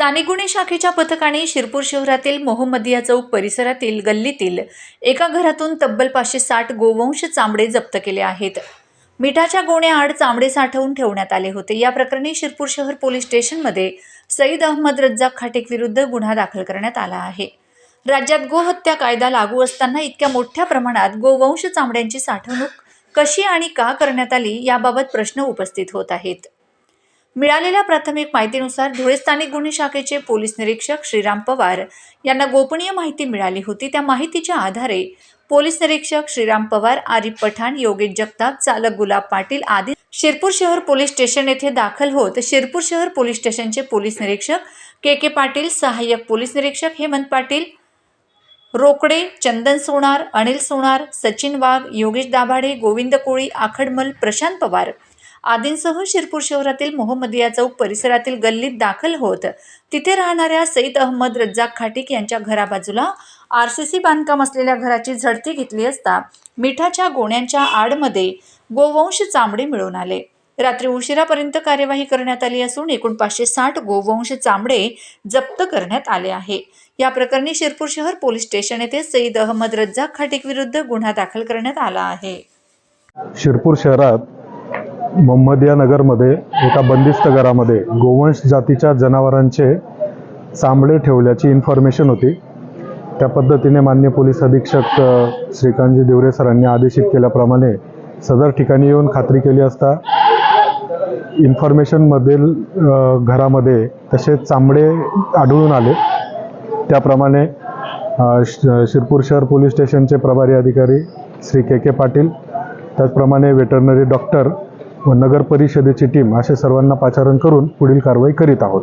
स्थानिक गुन्हे शाखेच्या पथकाने शिरपूर शहरातील मोहम्मदिया चौक परिसरातील गल्लीतील एका घरातून तब्बल पाचशे साठ गोवंश चांबडे जप्त केले आहेत. मिठाच्या गोण्याआड चांबडे साठवून ठेवण्यात आले होते. या प्रकरणी शिरपूर शहर पोलीस स्टेशनमध्ये सईद अहमद रज्जाक खाटेक विरुद्ध गुन्हा दाखल करण्यात आला आहे. राज्यात गोहत्या कायदा लागू असताना इतक्या मोठ्या प्रमाणात गोवंश चांबड्यांची साठवणूक कशी आणि का करण्यात आली याबाबत प्रश्न उपस्थित होत आहेत. मिळालेल्या प्राथमिक माहितीनुसार धुळे स्थानिक गुन्हे शाखेचे पोलीस निरीक्षक श्रीराम पवार यांना गोपनीय माहिती मिळाली होती. त्या माहितीच्या आधारे पोलीस निरीक्षक श्रीराम पवार आरिफ पठाण योगेश जगताप चालक गुलाब पाटील आदी शिरपूर शहर पोलीस स्टेशन येथे दाखल होत शिरपूर शहर पोलीस स्टेशनचे पोलीस निरीक्षक के के पाटील सहाय्यक पोलीस निरीक्षक हेमंत पाटील रोकडे चंदन सोनार अनिल सोनार सचिन वाघ योगेश दाभाडे गोविंद कोळी आखडमल प्रशांत पवार आदींसह शिरपूर शहरातील मोहम्मदिया चौक परिसरातील गल्लीत दाखल होत. तिथे राहणाऱ्या सईद अहमद रज्जाक खाटिक यांच्या घराबाजूला आर सी सी बांधकाम असलेल्या घराची झडती घेतली असता मिठाच्या गोण्यांच्या आडमध्ये गोवंश चांबडे मिळून आले. रात्री उशिरापर्यंत कार्यवाही करण्यात आली असून एकूण पाचशे साठ गोवंश चांबडे जप्त करण्यात आले आहे. या प्रकरणी शिरपूर शहर पोलीस स्टेशन येथे सईद अहमद रज्जाक खाटिक विरुद्ध गुन्हा दाखल करण्यात आला आहे. शिरपूर शहरात मोहम्मदिया नगरमध्ये एका बंदिस्त घरामध्ये गोवंश जातीच्या जनावरांचे चांबडे ठेवल्याची इन्फॉर्मेशन होती. त्या पद्धतीने मान्य पोलीस अधीक्षक श्रीकांतजी देवरे सरांनी आदेशित केल्याप्रमाणे सदर ठिकाणी येऊन खात्री केली असता इन्फॉर्मेशनमधील घरामध्ये तसे चांबडे आढळून आले. त्याप्रमाणे श- शिरपूर शहर पोलीस स्टेशनचे प्रभारी अधिकारी श्री के के पाटील त्याचप्रमाणे वेटरनरी डॉक्टर व नगर परिषदेची टीम असे सर्वांना पाचारण करून पुढील कारवाई करीत आहोत.